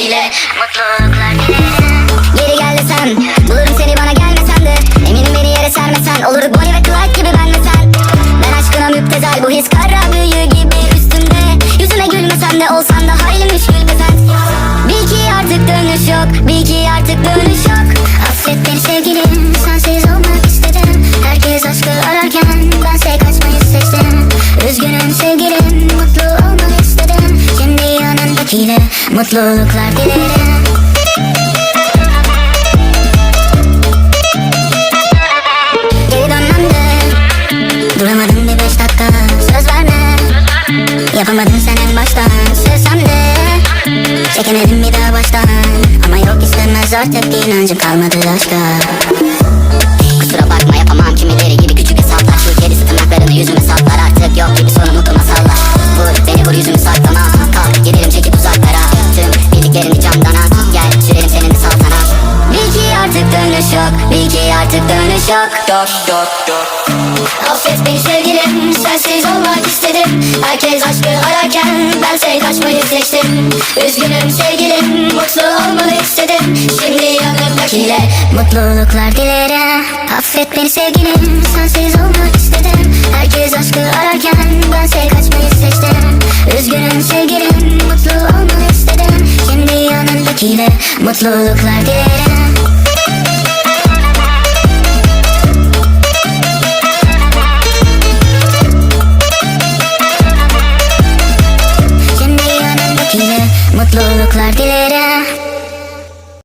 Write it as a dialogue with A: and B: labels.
A: mutluluklar. Dilerim Geri gel desem Bulurum seni bana gelmesen de Eminim beni yere sermesen Olurduk Bonnie ve Clyde gibi ben ve Ben aşkına müptezel Bu his kara büyü gibi üstümde. Yüzüme gülmesen de olsan da hayli müşkül be sen. Bil ki artık dönüş yok Bil ki artık dönüş Mutluluklar dilerim. Geri dönmem Duramadım bir beş dakika. Söz verme Yapamadın sen en baştan Sevsem de Çekemedim bir daha baştan. Ama yok istemez artık inancım kalmadı aşka. Kusura bakma yapamam kimileri yok ki artık dönüş yok.
B: Dok dok dok
A: Affet beni sevgilim Sensiz olmak istedim. Herkes aşkı ararken Bense kaçmayı seçtim. Üzgünüm sevgilim Mutlu olmanı istedim. Şimdi yanımdakiyle Mutluluklar dilerim Affet beni sevgilim Sensiz olmak istedim. Herkes aşkı ararken Bense kaçmayı seçtim. Üzgünüm sevgilim Mutlu olmanı istedim. Şimdi yanımdakiyle Mutluluklar dilerim mutluluklar dilerim